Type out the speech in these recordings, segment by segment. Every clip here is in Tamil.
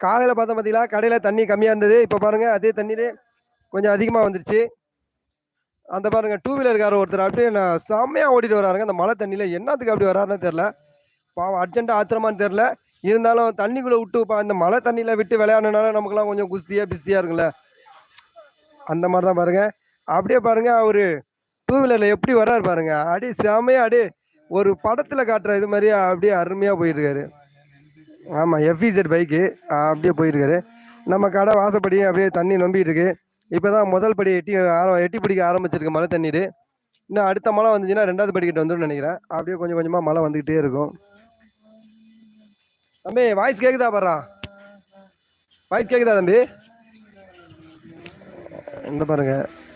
காலையில் பார்த்தா பார்த்தீங்களா கடையில் தண்ணி கம்மியாக இருந்தது. இப்போ பாருங்கள் அதே தண்ணீர் கொஞ்சம் அதிகமாக வந்துருச்சு. அந்த பாருங்கள் டூ வீலருக்கார ஒருத்தர் அப்படியே நான் செம்மையாக ஓட்டிட்டு வராருங்க. அந்த மழை தண்ணியில் என்னத்துக்கு அப்படி வராருன்னு தெரில பாவம் அர்ஜென்ட்டாக ஆத்திரமான்னு தெரில இருந்தாலும் தண்ணிக்குள்ளே விட்டு பா- அந்த மழை தண்ணியில் விட்டு விளையாடுனால நமக்குலாம் கொஞ்சம் குஸ்தியாக பிஸியாக இருக்குல்ல அந்த மாதிரி தான் பாருங்கள் அப்படியே பாருங்கள் அவர் டூ வீலரில் எப்படி வர்றாரு பாருங்கள் அப்படியே செமையா அப்படியே ஒரு படத்தில் காட்டுற இது மாதிரி அப்படியே அருமையாக போயிருக்காரு. ஆமாம் எஃப்இசெட் பைக்கு அப்படியே போயிருக்காரு. நம்ம கடை வாசப்படி அப்படியே தண்ணி நம்பிட்டு இருக்கு. இப்போ தான் முதல் படி எட்டி ஆரம்ப எட்டி பிடிக்க ஆரம்பிச்சிருக்கு மழை தண்ணீர். இன்னும் அடுத்த மழை வந்துச்சுன்னா ரெண்டாவது படிக்கிட்ட வந்துடும் நினைக்கிறேன். அப்படியே கொஞ்சம் கொஞ்சமாக மழை வந்துக்கிட்டே இருக்கும். தம்பி வாய்ஸ் கேட்குதா பாரா? வாய்ஸ் கேட்குதா தம்பி? இந்த பாருங்க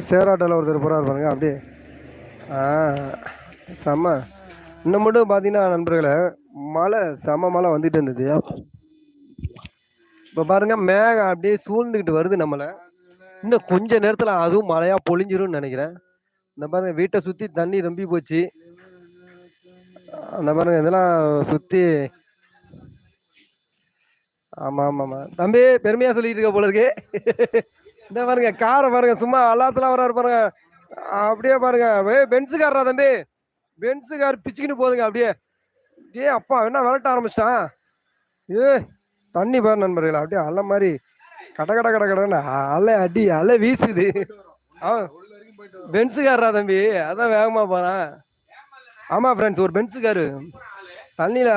சேராட்டோவில் ஒருத்தர் போகிறார் பாருங்க அப்படியே. ஆ செம்ம. இன்னும் மட்டும் பார்த்தீங்கன்னா நண்பர்களை மழை செம மழை வந்துட்டு இருந்தது. இப்போ பாருங்க மேகம் அப்படியே சூழ்ந்துக்கிட்டு வருது நம்மளை. இன்னும் கொஞ்ச நேரத்தில் அதுவும் மழையா பொழிஞ்சிரும்னு நினைக்கிறேன். இந்த பாருங்க வீட்டை சுற்றி தண்ணி ரொம்பி போச்சு. அந்த பாருங்க இதெல்லாம் சுற்றி ஆமாம் ஆமாம் ஆமாம் தம்பி பெருமையாக சொல்லிட்டு இருக்க போல இருக்கு. இந்த பாருங்க காரை பாருங்க சும்மா அல்லாத்தெல்லாம் வராரு பாருங்க. அப்படியே பாருங்க வே பென்ஸு தம்பி? பென்ஸு கார் பிச்சுக்கின்னு போதுங்க அப்படியே. ஏ அப்பா என்ன விரட்ட ஆரம்பிச்சிட்டான்? ஏ தண்ணி பாரு நண்பர்களே அப்படியே அலை மாதிரி கட கட கட கடன்னு அலை அடி அலை வீசுது. அவன் பென்ஸு தம்பி? அதான் வேகமாக போகிறான் ஆமாம் ஃப்ரெண்ட்ஸ் ஒரு பென்ஸு காரு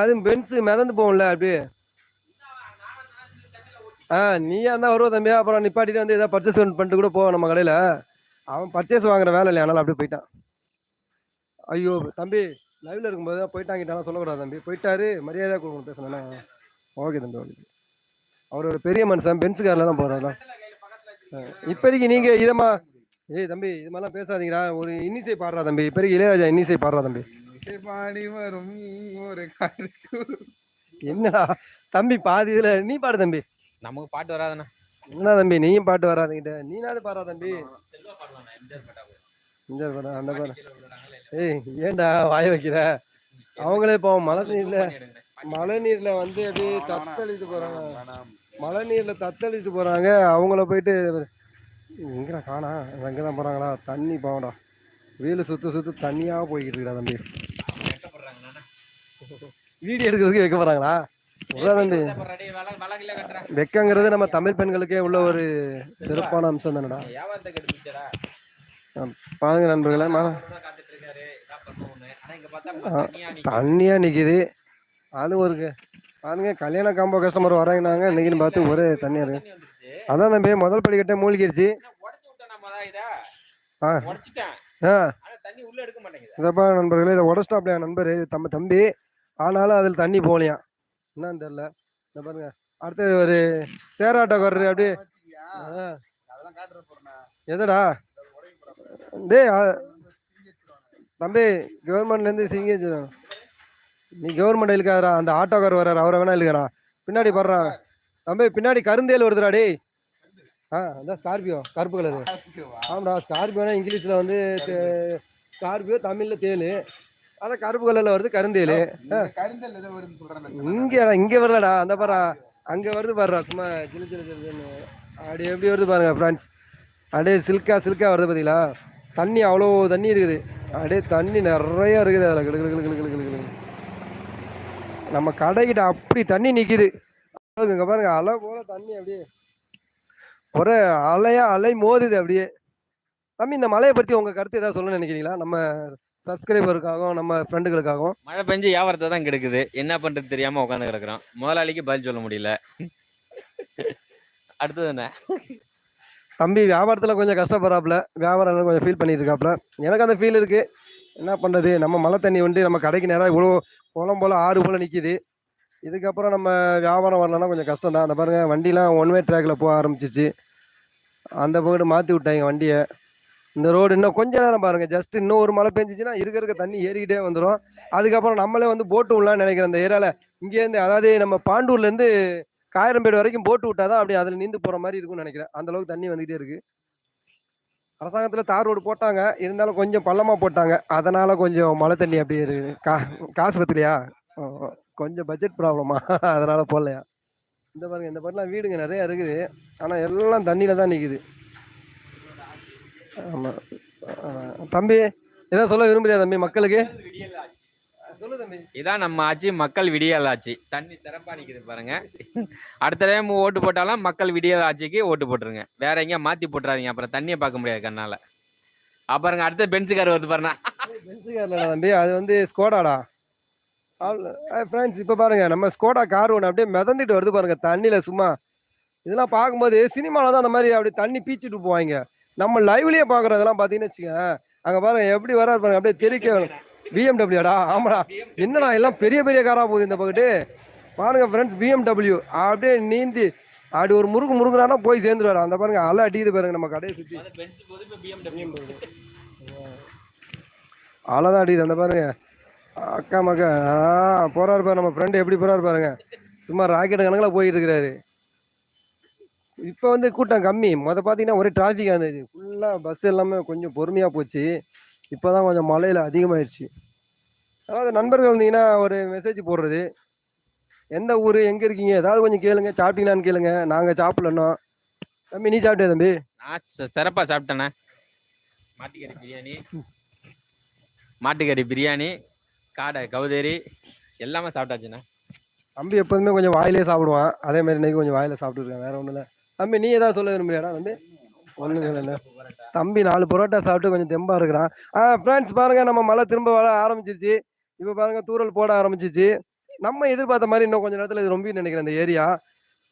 அதுவும் பென்ஸு மிதந்து போகும்ல அப்படியே. ஆ நீயா இருந்தா வருவ தம்பி. அப்புறம் நிப்பாட்டிட்டு வந்து ஏதாவது பர்ச்சேஸ் பண்ணிட்டு கூட போவோம் நம்ம கடையில். அவன் பர்ச்சேஸ் வாங்குற வேலை இல்லை அதனால் அப்படியே போயிட்டான். ஐயோ தம்பி லைவ்ல இருக்கும்போது தான் போயிட்டாங்கிட்டாலும் சொல்லக்கூடாது தம்பி. போயிட்டாரு மரியாதையாக கொடுக்கணும் பேசணும் ஓகே தம்பி ஓகே அவர் ஒரு பெரிய மனுஷன் பென்ஸ் காரில் தான் போகிறாரு இப்போதைக்கு நீங்க இதமா ஏய் தம்பி இது மாதிரிலாம் பேசாதீங்கடா. ஒரு இன்னிசை பாடுறா தம்பி. இப்போதைக்கு இளையராஜா இன்னிசை பாடுறா தம்பி. பாடி வரும் ஒரு என்னடா? தம்பி பாதி இதுல நீ பாடு தம்பி. நமக்கு பாட்டு வராதுண்ணா. என்ன தம்பி நீயும் பாட்டு வராதுங்கிட்ட. நீனாவது பாடுறா தம்பி. இந்த பாரு அந்த பாரு. ஏய் ஏன்டா வாய வைக்கிற? அவங்களே இப்போ மழை நீர்ல மழை நீர்ல வந்து அப்படியே தத்தளிச்சு போறாங்க. மழை நீர்ல தத்தளிச்சு போறாங்க. அவங்கள போயிட்டு எங்கடா காணா? அங்கே தான் போறாங்களா? தண்ணி போகடா வீடு சுத்த சுத்த தண்ணியா போய்கிட்டு இருக்கா தம்பி. வீடியோ எடுக்கிறதுக்கு வைக்க போறாங்களா? தம்பி. வெக்கங்கிறது நம்ம தமிழ் பெண்களுக்கே உள்ள ஒரு சிறப்பான அம்சம் தானடா. பாருங்க நண்பர்களே மழை. தண்ணியா நிக்குது. அது ஒரு பாருங்க கல்யாண காம்போ கஸ்டமர் வராங்கன்னாங்க. இன்னைக்குன்னு பார்த்து ஒரே தண்ணியா இருக்கு. அதான் தம்பி முதல் படிக்கட்டே மூழ்கிருச்சு. ஆ. ஆ. இதப்பா நண்பர்களே இதை உடச்சிட்டாப்லையா நண்பர்? தம்ம தம்பி ஆனாலும் அதில் தண்ணி போகலையாம் என்னன்னு தெரியல. இந்த பாருங்க. அடுத்தது ஒரு சேராட்டோக்காரரு அப்படியே. எதுடா? டேய் தம்பி கவர்மெண்ட்லேருந்து சிங்கேஜ் நீ கவர்மெண்ட் இழுக்காதடா அந்த ஆட்டோக்கார் வர்றாரு அவரை வேணா இழுக்கிறா பின்னாடி படுறான் தம்பி பின்னாடி கருந்தேல் வருதுடா டேய். ஆ அதான் ஸ்கார்பியோ கருப்பு கலரு. ஆமாடா ஸ்கார்பியோனா இங்கிலீஷில் வந்து ஸ்கார்பியோ தமிழில் தேல். அதான் கருப்பு கலரில் வருது கருந்தேல் இங்கே இங்கே வரலடா அந்த பாரா. அங்கே வருது பாருடா சும்மா சின்ன சின்ன சின்ன அப்படி எப்படி வருது பாருங்க ஃப்ரெண்ட்ஸ் அப்படியே சில்கா சில்கா வருது பார்த்தீங்களா தண்ணி அவ்வளோ தண்ணி இருக்குது. அப்படியே தண்ணி நிறையா இருக்குது அதில். கிளு கிளு கிளு கிளு கிளு நம்ம கடைக்கிட்ட அப்படி தண்ணி நிற்கிது இங்கே பாருங்க அலை போல தண்ணி அப்படியே. ஒரே அலையா அலை மோதுது அப்படியே. தம்பி இந்த மலையை பற்றி உங்கள் கருத்து ஏதாவது சொல்லணும்னு நினைக்கிறீங்களா? நம்ம சப்ஸ்கிரைபருக்காகவும் நம்ம ஃப்ரெண்டுகளுக்காகவும் மழை பெஞ்சு வியாபாரத்தை தான் கெடுக்குது. என்ன பண்ணுறது தெரியாமல் உட்காந்து கிடக்குறோம். முதலாளிக்கு பதில் சொல்ல முடியல. அடுத்தது என்ன? தம்பி வியாபாரத்தில் கொஞ்சம் கஷ்டப்படுறாப்புல. வியாபாரம் கொஞ்சம் ஃபீல் பண்ணிட்டு இருக்காப்புல எனக்கு அந்த ஃபீல் இருக்குது என்ன பண்ணுறது நம்ம மழை தண்ணி வந்து நம்ம கடைக்கு நேராக இவ்வளோ குளம் போல் ஆறு போல் நிற்கிது இதுக்கப்புறம் நம்ம வியாபாரம் வரலன்னா கொஞ்சம் கஷ்டம் தான் அந்த பாருங்க வண்டிலாம் ஒன் வே ட்ராக்கில் போக ஆரம்பிச்சிச்சு. அந்த பக்கம் மாற்றி விட்டாங்க வண்டியை. இந்த ரோடு இன்னும் கொஞ்ச நேரம் பாருங்க. ஜஸ்ட் இன்னும் ஒரு மழை பெஞ்சிச்சுன்னா இருக்க இருக்க தண்ணி ஏறிக்கிட்டே வந்துடும் அதுக்கப்புறம் நம்மளே வந்து போட்டு விடலாம்னு நினைக்கிறேன் அந்த ஏரியாவில் இங்கேருந்து அதாவது நம்ம பாண்டூர்லேருந்து காயிரம்பேடு வரைக்கும் போட்டு விட்டாதான் அப்படியே அதில் நீந்து போகிற மாதிரி இருக்கும்னு நினைக்கிறேன். அந்த அளவுக்கு தண்ணி வந்துகிட்டே இருக்கு. அரசாங்கத்தில் தார் ரோடு போட்டாங்க. இருந்தாலும் கொஞ்சம் பள்ளமாக போட்டாங்க. அதனால் கொஞ்சம் மழை தண்ணி அப்படியே இருக்கு. கா காசு பத்திலையா? கொஞ்சம் பட்ஜெட் ப்ராப்ளமா அதனால் போடலையா? இந்த பாருங்க இந்த பாட்டுலாம் வீடுங்க நிறைய இருக்குது. ஆனால் எல்லாம் தண்ணியில் தான் நிற்குது ஆமாம் தம்பி எதாவது சொல்ல விரும்புறியா தம்பி மக்களுக்கு? இதான் நம்ம ஆட்சி மக்கள் விடியல் ஆட்சி தண்ணி சிறப்பா நிக்குது பாருங்க. அடுத்த டைம் ஓட்டு போட்டாலும் மக்கள் விடியல் ஆட்சிக்கு ஓட்டு போட்டுருங்க. வேற எங்கேயும் மாத்தி போட்டுறாதீங்க. அப்புறம் தண்ணியை பார்க்க முடியாது கண்ணால. அப்புறங்க அடுத்த பென்ஸுக்கார் வருது பாருங்க பென்ஸுக்காரில் தம்பி. அது வந்து ஸ்கோடாடா. ஃப்ரெண்ட்ஸ் இப்போ பாருங்க. நம்ம ஸ்கோடா கார் ஒன்று அப்படியே மிதந்துட்டு வருது பாருங்க. தண்ணியில் சும்மா. இதெல்லாம் பார்க்கும்போது சினிமாவில் தான் அந்த மாதிரி அப்படி தண்ணி பீச்சிட்டு போவாங்க. நம்ம லைவ்லயே பார்க்குறதெல்லாம் பார்த்தீங்கன்னு வச்சுக்கோங்க அங்கே பாருங்க எப்படி வராது பாருங்க. அப்படியே தெரிக்க பிஎம்டபிள்யூடா ஆமாடா. என்னடா எல்லாம் பெரிய பெரிய காராக போகுது இந்த பக்கத்து? பாருங்க ஃப்ரெண்ட்ஸ் பிஎம்டபிள்யூ அப்படியே நீந்தி அப்படி ஒரு முறுக்கு முறுக்குறானா போய் சேர்ந்துருவாரு. அந்த பாருங்க அலை அடிக்குது பாருங்க நம்ம கடையை சுற்றி அலை தான் அடிக்குது. அந்த பாருங்க. அக்கா மக்கா போறாரு பாரு நம்ம ஃப்ரெண்டு எப்படி போறாரு பாருங்க. சும்மா ராக்கெட் கணக்கில் போயிட்டு இருக்கிறாரு இப்போ வந்து கூட்டம் கம்மி. முத பார்த்தீங்கன்னா ஒரே டிராஃபிக் இருந்தது. ஃபுல்லாக பஸ் எல்லாமே கொஞ்சம் பொறுமையாக போச்சு. இப்போ தான் கொஞ்சம் மழையில் அதிகமாயிருச்சு. அதாவது நண்பர்கள் வந்தீங்கன்னா ஒரு மெசேஜ் போடுறது. எந்த ஊர் எங்கே இருக்கீங்க? ஏதாவது கொஞ்சம் கேளுங்க. சாப்பிட்டீங்களான்னு கேளுங்க. நாங்கள் சாப்பிடலன்னோம் தம்பி நீ சாப்பிட்டியா தம்பி? நான் ச- சிறப்பா சாப்பிட்டேண்ணே. மாட்டுக்கறி பிரியாணி. மாட்டுக்கறி பிரியாணி காடை கவுதேரி எல்லாமே சாப்பிட்டாச்சுண்ணே. தம்பி எப்போதுமே கொஞ்சம் வாயிலே சாப்பிடுவான். அதே மாதிரி இன்னைக்கு கொஞ்சம் வாயில சாப்பிட்டுருக்கேன். வேற ஒன்றும் இல்லை. தம்பி நீ ஏதாவது சொல்ல விரும்புறியாடா தம்பி? ஒன்றும் இல்லை தம்பி நாலு பரோட்டா சாப்பிட்டு கொஞ்சம் தெம்பா இருக்கிறான். ஆ ஃப்ரெண்ட்ஸ் பாருங்க நம்ம மழை திரும்ப வர ஆரம்பிச்சிருச்சு. இப்போ பாருங்க தூறல் போட ஆரம்பிச்சிச்சு நம்ம எதிர்பார்த்த மாதிரி இன்னும் கொஞ்ச நேரத்தில் இது ரொம்ப நினைக்கிறேன் இந்த ஏரியா.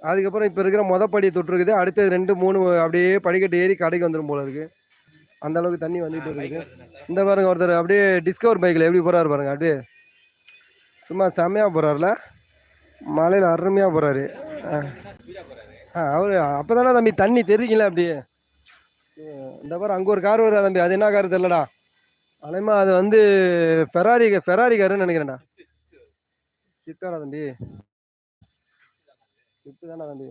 அதுக்கப்புறம் இப்போ இருக்கிற மொத படி தொட்டிருக்குது அடுத்தது ரெண்டு மூணு அப்படியே படிக்கட்டு ஏறி கடைக்கு வந்துடும் போல இருக்கு. அந்த அளவுக்கு தண்ணி வந்துட்டு இருக்குது. இந்த பாருங்க ஒருத்தர் அப்படியே டிஸ்கவர் பைக்கில் எப்படி போறாரு பாருங்க அப்படியே. சும்மா செம்மையா போறாருல. மலையில் அருமையா போறாரு. ஆ. அவரு அப்பதானே தம்பி தண்ணி தெரியுங்களா அப்படியே. இந்த பாரு அங்க ஒரு கார் வருதா தம்பி? அது என்ன கார் தெரியலடா. அலைமா அது வந்து ஃபெராரி ஃபெராரி காருன்னு நினைக்கிறேன்டா. ஸ்விஃப்டாடா தம்பி. ஸ்விஃப்ட் தானே தம்பி.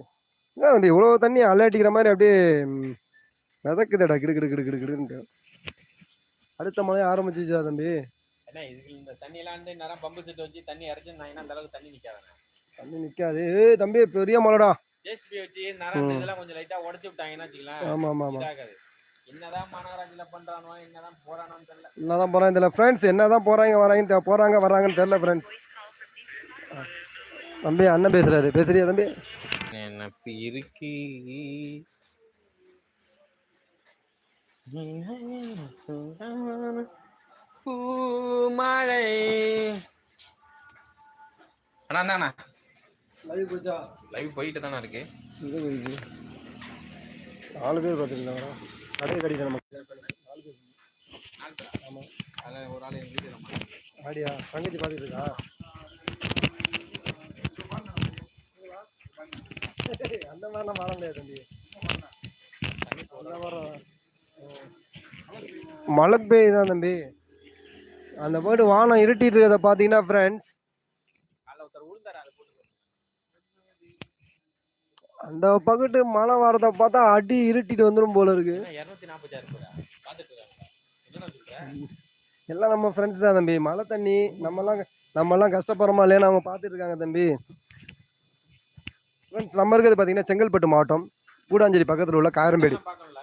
என்ன தம்பி இவ்வளோ தண்ணி அலை அடிக்கிற மாதிரி அப்படியே மிதக்குதேடா. கிடு கிடு கிடு கிடு கிடுன்ட்டு. அடுத்த மழையும் ஆரம்பிச்சிச்சா தம்பி. என்ன இதுக்கு இந்த தண்ணி எல்லாம் வந்து நேரம் பம்பு செட் வச்சு தண்ணி அந்த அளவுக்கு தண்ணி ஏய் தம்பி பெரிய மழைடா. ஜேசிபி வச்சு நேரம் இதெல்லாம் கொஞ்சம் லைட்டா உடைச்சு விட்டாங்கன்னா வச்சுக்கலாம் ஆமா ஆமா ஆமா இதாகாது. என்னதான் மாநகராட்சியில பண்றானோ என்னதான் போறானோன்னு தெரியல. என்னதான் போறாங்க தெரியல. ஃப்ரெண்ட்ஸ் என்னதான் போறாங்க வராங்க போறாங்க வராங்கன்னு தெரியல ஃப்ரெண்ட்ஸ் தம்பி அண்ணன் பேசுறாரு. பேசுறியா தம்பி? நினப்பு இருக்கு. பூமழை அண்ணா அண்ணா லைவ் போச்சா? லைவ் போயிட்டு தானே இருக்கு. இது போயிடுச்சு? நாலு பேர் பார்த்துருந்தாங்க கடையை கடிக்க நம்ம. அதில் ஒரு ஆள் எங்க வீட்டு நம்ம ஆடியா தங்கச்சி பார்த்துட்டு இருக்கா? அந்த மாதிரிலாம் வர முடியாது தம்பி. அந்த மாதிரி மழை பெய்யுதான் தம்பி. அந்த பாட்டு வானம் இருட்டிட்டு இருக்கிறத பார்த்தீங்கன்னா ஃப்ரெண்ட்ஸ் அதில் ஒருத்தர் விழுந்தாரு அதை போட்டு அந்த பக்கத்து மழை வரத பார்த்தா அடி இருட்டிட்டு வந்துடும் போல இருக்கு. எல்லாம் நம்ம ஃப்ரெண்ட்ஸ் தான் தம்பி. மழை தண்ணி நம்மலாம் நம்மலாம் கஷ்டப்படுறோமா இல்லையா? அவங்க பார்த்துட்டு இருக்காங்க தம்பி. ஃப்ரெண்ட்ஸ் நம்ம இருக்கிறது பார்த்தீங்கன்னா செங்கல்பட்டு மாவட்டம். கூடாஞ்சேரி பக்கத்தில் உள்ள காயரம்பேடு பார்க்கணும்ல?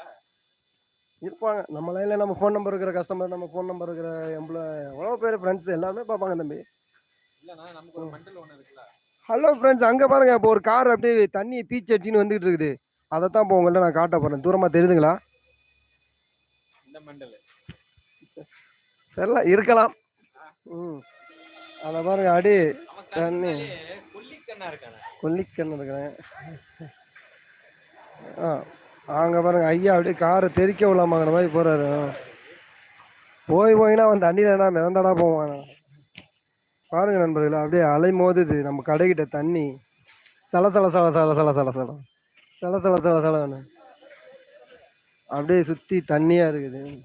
இருப்பாங்க. நம்ம லைனில் நம்ம ஃபோன் நம்பர் இருக்கிற கஸ்டமர் நம்ம ஃபோன் நம்பர் இருக்கிற எம்ப்ளாய் எவ்வளோ பேர் ஃப்ரெண்ட்ஸ் எல்லாமே பார்ப்பாங்க தம்பி. ஹலோ ஃப்ரெண்ட்ஸ் அங்கே பாருங்க. இப்போ ஒரு கார் அப்படியே தண்ணி பீச் அடிச்சின்னு வந்துகிட்டு இருக்குது. அதை தான் இப்போ உங்கள்ட்ட நான் காட்ட போகிறேன் தூரமாக தெரியுதுங்களா? தெரியல இருக்கலாம். ம். அதை பாருங்க அடி தண்ணி. கொல்லிக்கண்ணா இருக்கிறேன். ஆ அங்கே பாருங்க ஐயா அப்படியே காரை தெறிக்க விடலாமாங்கிற மாதிரி போகிறாரு போய் போயினா அவன் தண்ணியில் என்ன மிதந்தாடா போவான். பாருங்க நண்பர்களே அப்படியே அலை மோதுது நம்ம கடைக்கிட்ட தண்ணி. சல சல சல சல சல சல சல சல. சல சல சலன்னு. அப்படியே சுற்றி தண்ணியாக இருக்குது.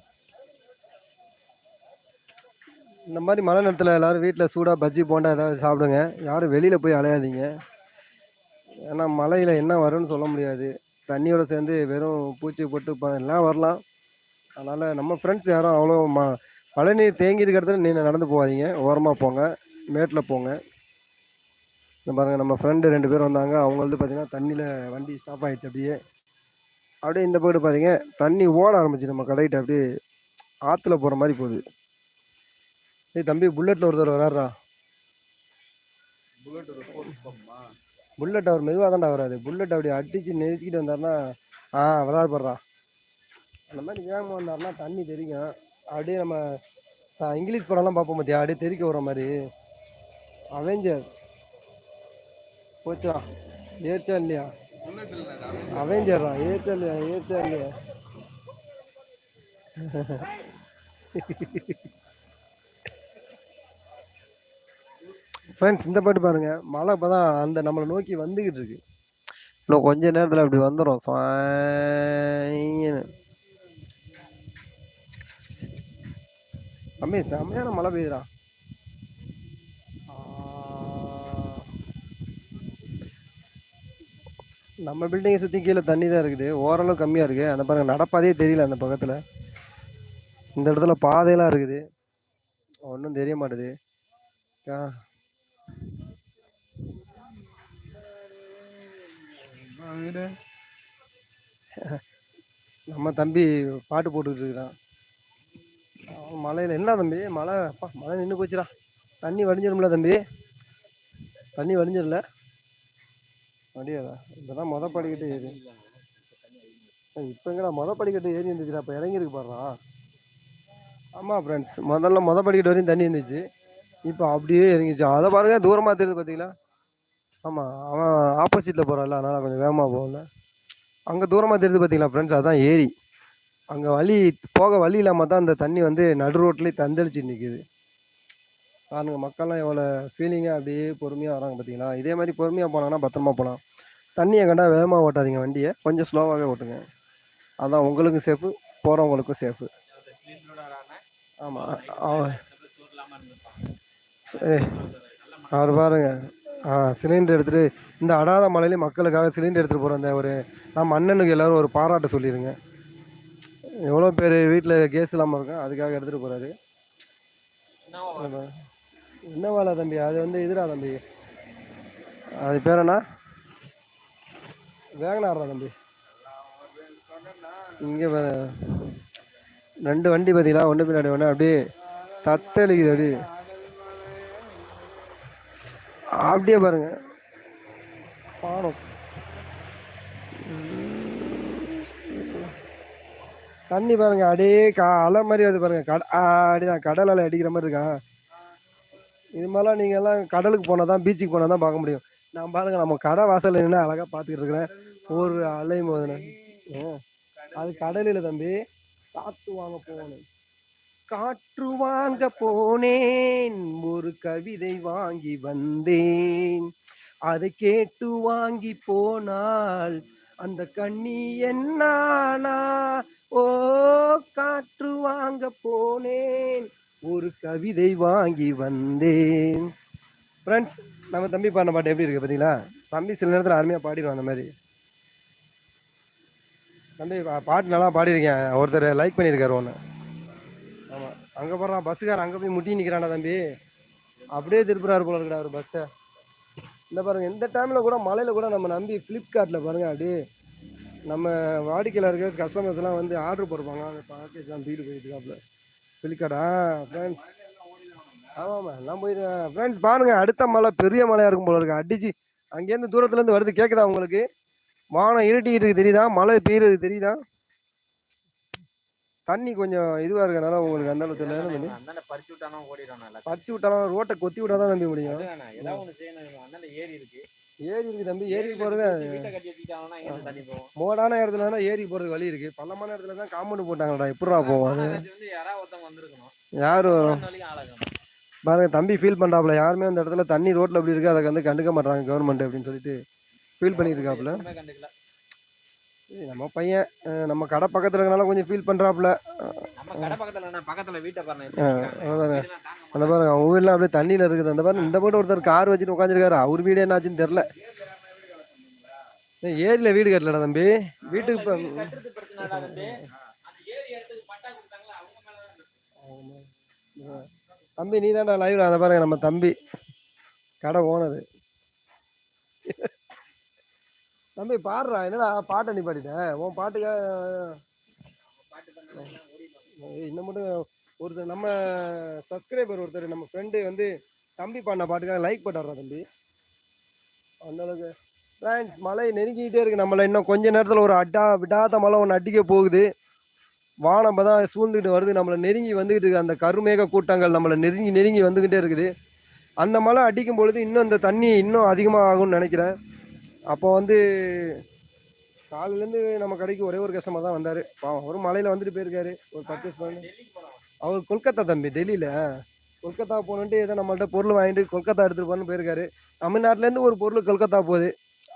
இந்த மாதிரி மழை நேரத்தில் எல்லாரும் வீட்டில் சூடாக பஜ்ஜி போண்டா ஏதாவது சாப்பிடுங்க. யாரும் வெளியில் போய் அலையாதீங்க. ஏன்னா மழையில் என்ன வரும்னு சொல்ல முடியாது. தண்ணியோடு சேர்ந்து வெறும் பூச்சி பொட்டு ப- எல்லாம் வரலாம். அதனால் நம்ம ஃப்ரெண்ட்ஸ் யாரும் அவ்வளோ ம மழை நீர் தேங்கி இருக்கிறதுல இடத்துல நீங்கள் நடந்து போகாதீங்க. ஓரமாக போங்க. மேட்டில் போங்க. இந்த பாருங்கள் நம்ம ஃப்ரெண்டு ரெண்டு பேர் வந்தாங்க. அவங்க வந்து பார்த்திங்கன்னா தண்ணியில் வண்டி ஸ்டாப் ஆகிடுச்சு அப்படியே. அப்படியே இந்த பக்கம் பார்த்தீங்க தண்ணி ஓட ஆரம்பிச்சு நம்ம கடைகிட்ட. அப்படியே ஆற்றுல போகிற மாதிரி போகுது. ஏய் தம்பி புல்லட்டில் ஒருத்தர் வராடுறா புல்லட் புல்லெட் புல்லட் அவர் மெதுவாக தான்டா வராது புல்லட் அப்படி அடிச்சு நெரிச்சிக்கிட்டு வந்தாருன்னா ஆ விளாட்படுறான் அந்த மாதிரி வேகமாக வந்தாருன்னா தண்ணி தெரிக்கும் அப்படியே நம்ம இங்கிலீஷ் படம்லாம் பார்ப்போம் பார்த்தியா அப்படியே தெரிக்க வர மாதிரி. அவெஞ்சர் போச்சா? ஏற்சா இல்லையா? அவெஞ்சரா இல்லடா இல்லையா? ஏற்சா இல்லையா? ஃப்ரெண்ட்ஸ் இந்த பாட்டு பாருங்க. மழை இப்போ தான் அந்த நம்மளை நோக்கி வந்துக்கிட்டு இருக்கு. இன்னும் கொஞ்ச நேரத்தில் அப்படி வந்துடும் அம்மே செம்மையான மழை பெய்யுதுடா. நம்ம பில்டிங்கை சுற்றி கீழே தண்ணி தான் இருக்குது. ஓரளவு கம்மியாக இருக்குது அந்த பாருங்கள் நடப்பாதே தெரியல அந்த பக்கத்தில். இந்த இடத்துல பாதையெல்லாம் இருக்குது. ஒன்றும் தெரிய மாட்டுது. ஆ. நம்ம தம்பி பாட்டு போட்டுக்கிட்டு இருக்கிறான். மழையில் மலையில் என்ன தம்பி? மழை அப்பா மழை நின்று போச்சுடா. தண்ணி வடிஞ்சிரும்ல தம்பி. தண்ணி வடிஞ்சிடல வடியாதா இப்போ தான் மொதல் படிக்கட்டு ஏறி. இப்போ எங்கடா மொதல் படிக்கட்டு ஏறி இருந்துச்சுடா இப்போ இறங்கியிருக்கு பாடுறா ஆமாம் ஃப்ரெண்ட்ஸ் முதல்ல மொதல் படிக்கட்டு வரையும் தண்ணி இருந்துச்சு. இப்போ அப்படியே இறங்கிச்சு. அதை பாருங்கள் தூரமாக தெரியுது பார்த்தீங்களா ஆமாம் அவன் ஆப்போசிட்டில் போகிறான்ல அதனால் கொஞ்சம் வேகமாக போகல. அங்கே தூரமாக தெரியுது பார்த்தீங்களா ஃப்ரெண்ட்ஸ் அதான் ஏரி. அங்கே வழி போக வழி இல்லாமல் தான் அந்த தண்ணி வந்து நடு ரோட்லேயே தந்தளிச்சு நிற்கிது பாருங்க மக்கள்லாம் எவ்வளோ ஃபீலிங்காக அப்படியே பொறுமையாக வராங்க பார்த்தீங்களா? இதே மாதிரி பொறுமையாக போனாங்கன்னா பத்திரமா போகலாம். தண்ணியை கண்டா வேகமாக ஓட்டாதீங்க வண்டியை. கொஞ்சம் ஸ்லோவாகவே ஓட்டுங்க. அதான் உங்களுக்கும் சேஃபு போகிறவங்களுக்கும் சேஃபு ஆமாம் சரி அவர் பாருங்க. ஆ சிலிண்டர் எடுத்துகிட்டு இந்த அடாத மலையிலே மக்களுக்காக சிலிண்டர் எடுத்துகிட்டு போகிற அந்த ஒரு நம்ம அண்ணனுக்கு எல்லோரும் ஒரு பாராட்ட சொல்லிடுங்க எவ்வளோ பேர் வீட்டில் கேஸ் இல்லாமல் இருக்கோம் அதுக்காக எடுத்துகிட்டு போகிறாரு என்ன வேலை தம்பி? அது வந்து இதுடா தம்பி? அது பேர் என்ன? வேகனாரா தம்பி. இங்கே ரெண்டு வண்டி பார்த்தீங்களா ஒன்று பின்னாடி ஒன்று அப்படியே தத்தளிக்குது அப்படியே. அப்படியே பாருங்க. பானம் தண்ணி பாருங்க அப்படியே கா அலை மாதிரி வருது பாருங்க. கட அப்படிதான். கடல் அலை அடிக்கிற மாதிரி இருக்கா? இது மாதிரிலாம் நீங்கள் எல்லாம் கடலுக்கு போனால் தான் பீச்சுக்கு போனால் தான் பார்க்க முடியும். நான் பாருங்க நம்ம கடை வாசலில் நின்று அழகாக பார்த்துக்கிட்டு இருக்கிறேன். ஒரு அலை மோதின அது கடலில் தம்பி காற்று வாங்க போனேன் காற்று வாங்க போனேன் ஒரு கவிதை வாங்கி வந்தேன். அதை கேட்டு வாங்கி போனால் அந்த கண்ணி என்னானா ஓ காற்று வாங்க போனேன். ஒரு கவிதை வாங்கி வந்தேன். ஃப்ரெண்ட்ஸ் நம்ம தம்பி பாடின பாட்டு எப்படி இருக்கு பார்த்தீங்களா தம்பி சில நேரத்தில் அருமையாக பாடிடுவான் அந்த மாதிரி. தம்பி பாட்டு நல்லா பாடியிருக்கேன். ஒருத்தர் லைக் பண்ணியிருக்காரு ஒன்று ஆமாம் அங்கே போகிறான் பஸ்ஸுக்காரன் அங்கே போய் முட்டி நிற்கிறானா தம்பி. அப்படியே திருப்புறாரு போல இருக்கடா அவர் பஸ்ஸை. இந்த பாருங்கள் இந்த டைமில் கூட மழையில் கூட நம்ம நம்பி ஃப்ளிப்கார்ட்டில் பாருங்கள் அப்படியே நம்ம வாடிக்கையாளர்கள் கஸ்டமர்ஸ்லாம் வந்து ஆர்டர் போடுவாங்க அந்த பேக்கேஜ்லாம் தூக்கிட்டு போயிட்டு ஃப்ளிப்கார்ட்டா ஃப்ரெண்ட்ஸ் ஆமாம்மா எல்லாம் போயிட்டு ஃப்ரெண்ட்ஸ் பாருங்க அடுத்த மழை பெரிய மழையாக இருக்கும் போல இருக்கு. அடிச்சு அங்கேருந்து தூரத்துலேருந்து வருது கேட்குதா உங்களுக்கு? வானம் இருட்டிக்கிட்டு தெரியுதா? மழை பெய்யுறது தெரியுதா? தண்ணி கொஞ்சம் இதுவாக இருக்கனால உங்களுக்கு அந்த அளவுக்கு தெரியல பறிச்சு விட்டானா ஓடிடானா பறிச்சு விட்டாலும் ரோட்டை கொத்தி விட்டா தான் தம்பி முடியும். ஏரி இருக்கு. ஏரி இருக்கு தம்பி ஏரி போகிறது மோடான இடத்துல ஏரி போகிறதுக்கு வழி இருக்கு. பள்ளமான இடத்துல தான் காம்பவுண்ட் போட்டாங்கடா எப்படிடா போவோம் யார்? ஆளாகணும் பாருங்க தம்பி ஃபீல் பண்ணுறாப்புல யாருமே அந்த இடத்துல தண்ணி ரோட்டில் அப்படி இருக்கு அதை வந்து கண்டுக்க மாட்டாங்க கவர்மெண்ட் அப்படின்னு சொல்லிட்டு. ஃபீல் பண்ணியிருக்காப்புல நம்ம பையன் நம்ம கடை பக்கத்தில் இருக்கனால கொஞ்சம் ஃபீல் பண்ணுறாப்புல என்ன. அந்த பாருங்க அவங்க வீடுலாம் அப்படியே தண்ணியில் இருக்குது. அந்த பாருங்க இந்த போட்டு ஒருத்தர் கார் வச்சுட்டு உட்காந்துருக்காரு அவர் வீடு என்னாச்சுன்னு தெரில ஏரியில் வீடு கட்டலடா தம்பி. வீட்டுக்கு இப்போ கட்டுறது பிரச்சனை வந்து அந்த ஏரி இடத்துக்கு பட்டா கொடுத்தாங்களா அவங்க மேலதான் இருக்கு. தம்பி நீ தான்டா லைவ்ல அதை பாருங்க நம்ம தம்பி. கடை ஓனரு. தம்பி பாடுறா. என்னடா பாட்டை நிப்பாட்டிட்டேன் உன் பாட்டுக்காக இன்னும் மட்டும் ஒருத்தர் நம்ம சப்ஸ்கிரைபர் ஒருத்தர் நம்ம ஃப்ரெண்டு வந்து தம்பி பாடின பாட்டுக்காக லைக் போட்டாடுறா தம்பி. அந்தளவுக்கு ஃப்ரெண்ட்ஸ் மழை நெருங்கிக்கிட்டே இருக்கு. நம்மளை இன்னும் கொஞ்ச நேரத்தில் ஒரு அட்டா விடாத மழை ஒன்று அடிக்க போகுது. வானம் தான் சூழ்ந்துட்டு வருது. நம்மளை நெருங்கி வந்துக்கிட்டு இருக்குது அந்த கருமேக கூட்டங்கள் நம்மளை நெருங்கி நெருங்கி வந்துக்கிட்டே இருக்குது. அந்த மழை அடிக்கும் பொழுது இன்னும் இந்த தண்ணி இன்னும் அதிகமாக ஆகும்னு நினைக்கிறேன். அப்போ வந்து காலையிலேருந்து நம்ம கடைக்கு ஒரே ஒரு கஷ்டமாக தான் வந்தார். பாவம் ஒரு மலையில் வந்துட்டு போயிருக்காரு. ஒரு பர்ச்சேஸ் பண்ணி. அவர் கொல்கத்தா தம்பி டெல்லியில். கொல்கத்தா போகணுன்ட்டு ஏதோ நம்மள்ட்ட பொருள் வாங்கிட்டு கொல்கத்தா எடுத்துகிட்டு போகணுன்னு போயிருக்காரு. தமிழ்நாட்டிலேருந்து ஒரு பொருள் கொல்கத்தா போகுது.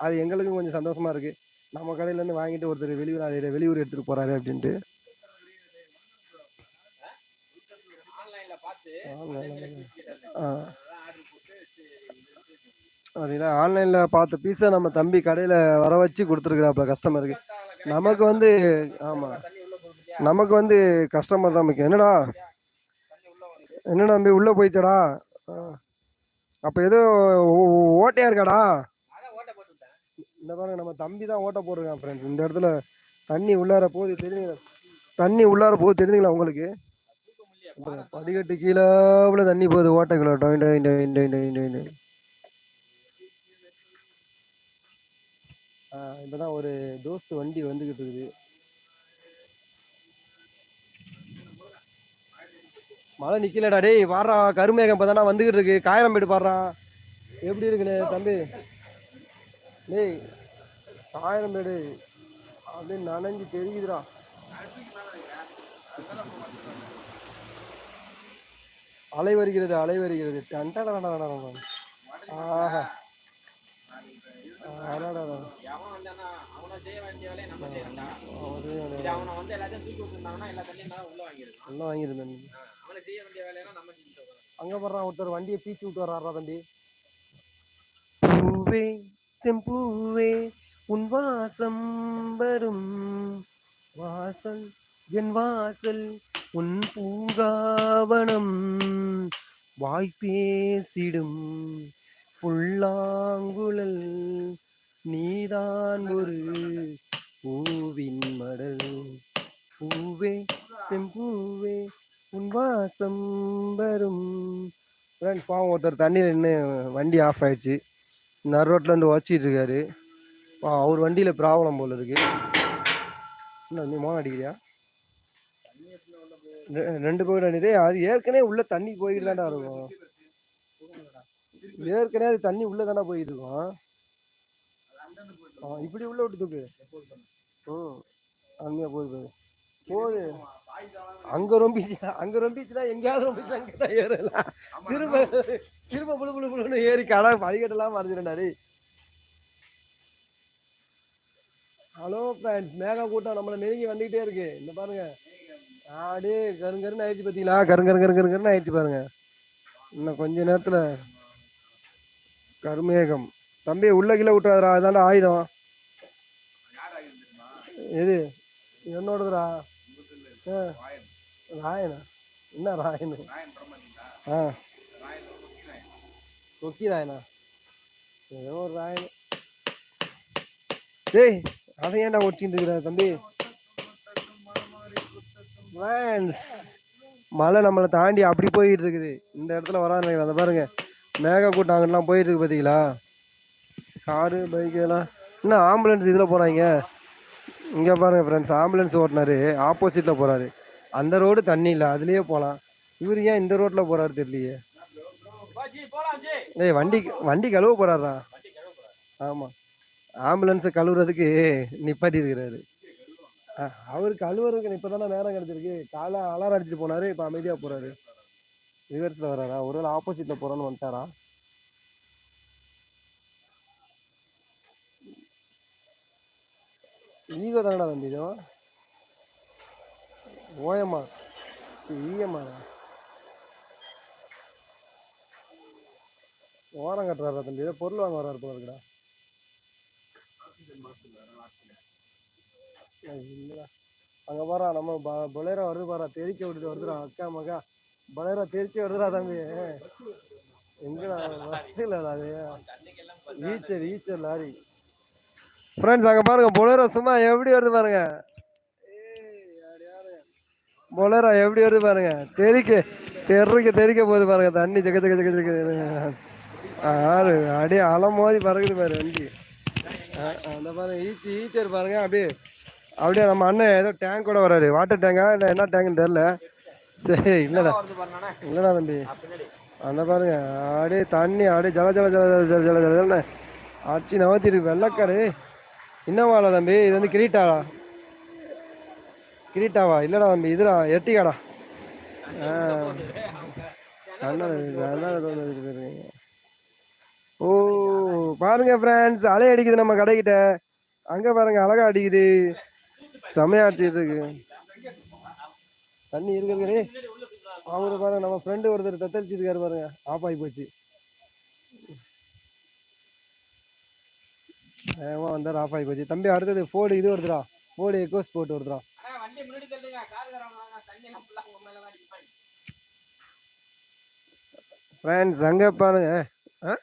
அது எங்களுக்கும் கொஞ்சம் சந்தோஷமாக இருக்குது நம்ம கடையிலேருந்து வாங்கிட்டு ஒருத்தர் வெளியூர் வெளியூர் எடுத்துகிட்டு போகிறாரு அப்படின்ட்டு ஆன்லைன்ல பார்த்து ஆ அதுதான் ஆன்லைனில் பார்த்த பீஸை நம்ம தம்பி கடையில் வர வச்சு கொடுத்துருக்குறாப்புல கஸ்டமருக்கு நமக்கு வந்து ஆமாம் நமக்கு வந்து கஸ்டமர் தான் முக்கியம். என்னடா? என்னடா தம்பி உள்ளே போயிச்சடா அப்போ ஏதோ ஓ- ஓ- ஓட்டையா இருக்காடா? இந்த பாருங்க நம்ம தம்பி தான் ஓட்ட போட்டிருக்கான் ஃப்ரெண்ட்ஸ் இந்த இடத்துல தண்ணி உள்ளார போகுது தெரியுதுங்களா தண்ணி உள்ளார போகுது தெரியுதுங்களா உங்களுக்கு? தூக்க படிக்கட்டு கீழே தண்ணி போகுது. ஓட்டைக்குள்ள டொயின் டொயின் டொயின் டொயின் டொயின் டொயின் ஆ இப்பதான் ஒரு தோஸ்து வண்டி வந்துகிட்டு இருக்குது. மழை நிக்கலடா டேய் வாடுறா கருமேகம் இப்பதானா வந்துகிட்டு இருக்கு. காயரம்பேடு பாடுறா. எப்படி இருக்குண்ணே தம்பி? டேய் காயரம்பேடு அப்படியே நனைஞ்சு தெரியுதுடா. அலை வருகிறது அலை வருகிறது. ஆஹா. அங்க போடுறான் ஒருத்தர் வண்டியை பீச்சு விட்டு வர்றாரா தம்பி. பூவே செம்பூவே உன் வாசம் வரும். வாசல் என் வாசல் உன் பூங்காவனம் வாய் பேசிடும் புல்லாங்குழல் நீதான் ஒரு பூவின் மடல். பூவே செம்பூவே உன் வாசம் வரும். ஃப்ரெண்ட் பாவம் ஒருத்தர் தண்ணியில் நின்று வண்டி ஆஃப் ஆயிடுச்சு. நர் ரோட்டில் இருந்து வச்சிட்டு இருக்காரு. அவர் வண்டியில் ப்ராப்ளம் போல இருக்கு. என்ன நீ மோகம் அடிக்கிறியா? ரெண்டு போயிட்டு அடிட்டு அது ஏற்கனவே உள்ள தண்ணி போயிட்டு தாண்டா இருக்கும் ஏற்கனவே அது தண்ணி உள்ள தானே போயிட்டு இருக்கும் இப்படி உள்ள விட்டு தூக்கு ம் அருமையாக போகுது போகுது போகுது. அங்க ரொம்பிச்சுனா அங்க ரொம்பிச்சுனா எங்கேயாவது ரொம்பிச்சுனா அங்கே தான் ஏறலாம். திரும்ப திரும்ப புழு புழு புழுன்னு ஏறி கடை படிக்கட்டெல்லாம் மறைஞ்சிடா ஹலோ ஃப்ரெண்ட்ஸ் மேகா கூட்டம் நம்மளை நெருங்கி வந்துகிட்டே இருக்கு. இந்த பாருங்க. அப்படியே கருங்கருன்னு ஆயிடுச்சு பார்த்தீங்களா கருங்கரு கரு கருன்னு ஆயிடுச்சு பாருங்க. இன்னும் கொஞ்ச நேரத்தில் கருமேகம். தம்பி உள்ள கீழே விட்டுறாதடா அதான்டா ஆயுதம். எது? என்னோடதுடா? ஆ. ராயனா? என்ன ராயனு? ஆ. ராயன் கொக்கி ராயனா? ஏதோ ஒரு ராயன். டேய் அதை ஏன்டா ஒட்டின்னு இருக்கிற தம்பி. மழை நம்மளை தாண்டி அப்படி போயிட்டு இருக்குது இந்த இடத்துல வராது அந்த பாருங்க. மேக கூட்டம் அங்கெல்லாம் போயிட்டு இருக்கு பார்த்தீங்களா? காரு பைக்கு எல்லாம். என்ன ஆம்புலன்ஸ் இதில் போகிறாங்க இங்கே பாருங்கள் ஃப்ரெண்ட்ஸ் ஆம்புலன்ஸ் ஓட்டினாரு ஆப்போசிட்டில் போகிறாரு அந்த ரோடு தண்ணி இல்லை அதுலேயே போகலாம் இவர் ஏன் இந்த ரோட்டில் போகிறாரு தெரியலையே. ஏய் வண்டி வண்டி கழுவ போகிறாரா ஆமாம் ஆம்புலன்ஸை கழுவுறதுக்கு நிப்பாட்டி இருக்கிறாரு அவருக்கு கழுவுறதுக்கு இப்பதானே நேரம் கிடைச்சிருக்கு. காலை அலாரம் அடிச்சுட்டு போனாரு இப்ப அமைதியா போறாரு. ரிவர்ஸ்ல வராரா? ஒருவேளை ஆப்போசிட்ல போறான்னு வந்துட்டாரா? ஈகோ தானடா தம்பி இதோ? ஓயம்மா ஈயம்மா ஓரம் கட்டுறாரா தம்பி? ஏதோ பொருள் வாங்க வர்றாரு போல இருக்குடா. இல்லடா. அங்க பாரா நம்ம ப- பொலேரோ வருது பாரா. தெரிக்க விட்டுட்டு வருதுடா அக்கா மகா. பொலேரோ தெரிச்சு வருதுடா தம்பி. எங்கடா பஸ் இல்லடா அது. ஈச்சர் ஈச்சர் லாரி. ஃப்ரெண்ட்ஸ் அங்க பாருங்க பொலேரோ சும்மா எப்படி வருது பாருங்க. பொலேரா எப்படி வருது பாருங்க. தெரிக்க தெறிக்க தெறிக்க போகுது பாருங்க. தண்ணி ஜெக ஜெக ஜெக ஜெக ஆறு அடி அலை மோதி பறக்குது பாரு வண்டி. அந்த பாருங்க ஈச்சி ஈச்சர் பாருங்க அப்படியே. அப்படியே நம்ம அண்ணன் ஏதோ டேங்க் கூட வராரு வாட்டர் டேங்கா இல்லை என்ன டேங்க்னு தெரில சரி இல்லைடா. இல்லைடா தம்பி. அந்த பாருங்க. அப்படியே தண்ணி அப்படியே ஜல ஜல ஜல ஜல ஜல ஜல ஜலன்னு அடிச்சு நவத்திருக்கு வெள்ளக்காரு. என்னவாடா தம்பி? இது வந்து கிரீட்டாவா கிரீட்டாவா? இல்லடா தம்பி இதுடா எர்டிகாடா ஓ பாருங்க ஃப்ரெண்ட்ஸ் அலை அடிக்குது நம்ம கடைக்கிட்ட. அங்க பாருங்க அழகா அடிக்குது. செமையா அடிச்சிட்டு இருக்கு தண்ணி இருக்கிறே அவரு பாருங்க நம்ம ஃப்ரெண்டு ஒருத்தர் தத்தளிச்சிருக்காரு பாருங்க. ஆஃப் ஆகி போச்சு. ஏமா வந்தார் ஆஃப் ஆகி போச்சு. தம்பி அடுத்தது ஃபோர்டு இது வருதுடா. ஃபோர்டு எக்கோ ஸ்போர்ட் வருதுடா. ஃப்ரெண்ட்ஸ் அங்கே பாருங்க. ஆ?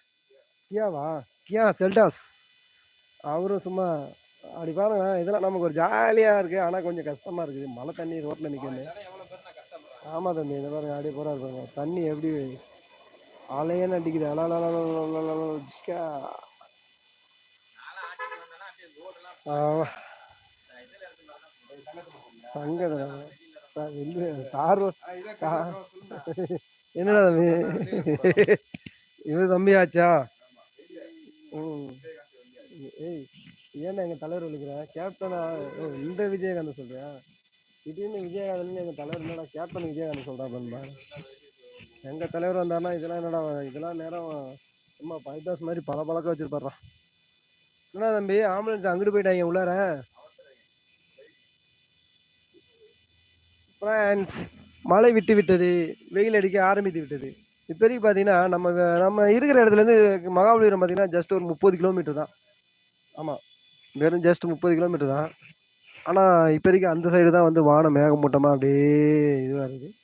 கியாவா? கியா செல்டாஸ் அவரும் சும்மா அப்படி பாருங்க இதெல்லாம் நமக்கு ஒரு ஜாலியாக இருக்குது ஆனால் கொஞ்சம் கஷ்டமாக இருக்குது. மழை தண்ணி ரோட்டில் நிற்கணும் ஆமாம் தம்பி இந்த பாருங்க அப்படியே போகிறாரு பாருங்க. தண்ணி எப்படி அலையன்னு அடிக்குது. அலாலா ஆமா தார் என்னடா தம்பி இவர் தம்பியாச்சா ம் ஏய் ஏன்னா எங்கள் தலைவர் விழுக்கிற கேப்டனா இந்த விஜயகாந்த் சொல்றியா? திடீர்னு விஜயகாந்த் எங்கள் தலைவர் என்னடா கேப்டன் விஜயகாந்த் சொல்கிறா பண்பா எங்கள் தலைவர் வந்தாருன்னா இதெல்லாம் என்னடா இதெல்லாம் நேரம் சும்மா பைபாஸ் மாதிரி பல பழக்கம் வச்சுருப்பாரான் என்ன தம்பி ஆம்புலன்ஸ் அங்கிட்டு போயிட்டாங்க உள்ளார. ஃப்ரான்ஸ் மழை விட்டு விட்டது வெயில் அடிக்க ஆரம்பித்து விட்டது. இப்போதைக்கு பார்த்தீங்கன்னா நம்ம நம்ம இருக்கிற இடத்துலேருந்து மகாபலிபுரம் பார்த்தீங்கன்னா ஜஸ்ட் ஒரு முப்பது கிலோமீட்டர் தான். ஆமாம் வெறும் ஜஸ்ட் முப்பது கிலோமீட்டர் தான். ஆனால் இப்போதைக்கு அந்த சைடு தான் வந்து வானம் மேகமூட்டமாக அப்படியே இதுவாக இருக்குது.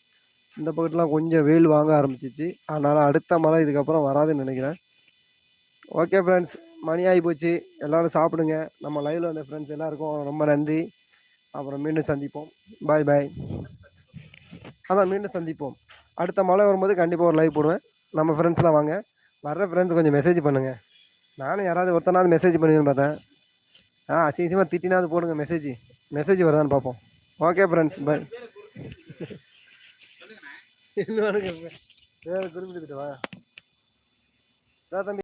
இந்த பக்கத்துலாம் கொஞ்சம் வெயில் வாங்க ஆரம்பிச்சிச்சு. அதனால் அடுத்த மழை இதுக்கப்புறம் வராதுன்னு நினைக்கிறேன். ஓகே ஃப்ரெண்ட்ஸ் மணி ஆகி போச்சு. எல்லோரும் சாப்பிடுங்க. நம்ம லைவில் வந்த ஃப்ரெண்ட்ஸ் எல்லாருக்கும் ரொம்ப நன்றி. அப்புறம் மீண்டும் சந்திப்போம். பாய் பாய் அதான் மீண்டும் சந்திப்போம். அடுத்த மழை வரும்போது கண்டிப்பாக ஒரு லைவ் போடுவேன். நம்ம ஃப்ரெண்ட்ஸ்லாம் வாங்க. வர்ற ஃப்ரெண்ட்ஸ் கொஞ்சம் மெசேஜ் பண்ணுங்கள் நானும் யாராவது ஒருத்தனாவது மெசேஜ் பண்ணுவேன்னு பார்த்தேன். ஆ அசிங்கமாக திட்டினாவது போடுங்க மெசேஜ் மெசேஜ் வருதான்னு பார்ப்போம். ஓகே ஃப்ரெண்ட்ஸ் என்ன வேறு குறிப்பிட்டு வா தம்பி.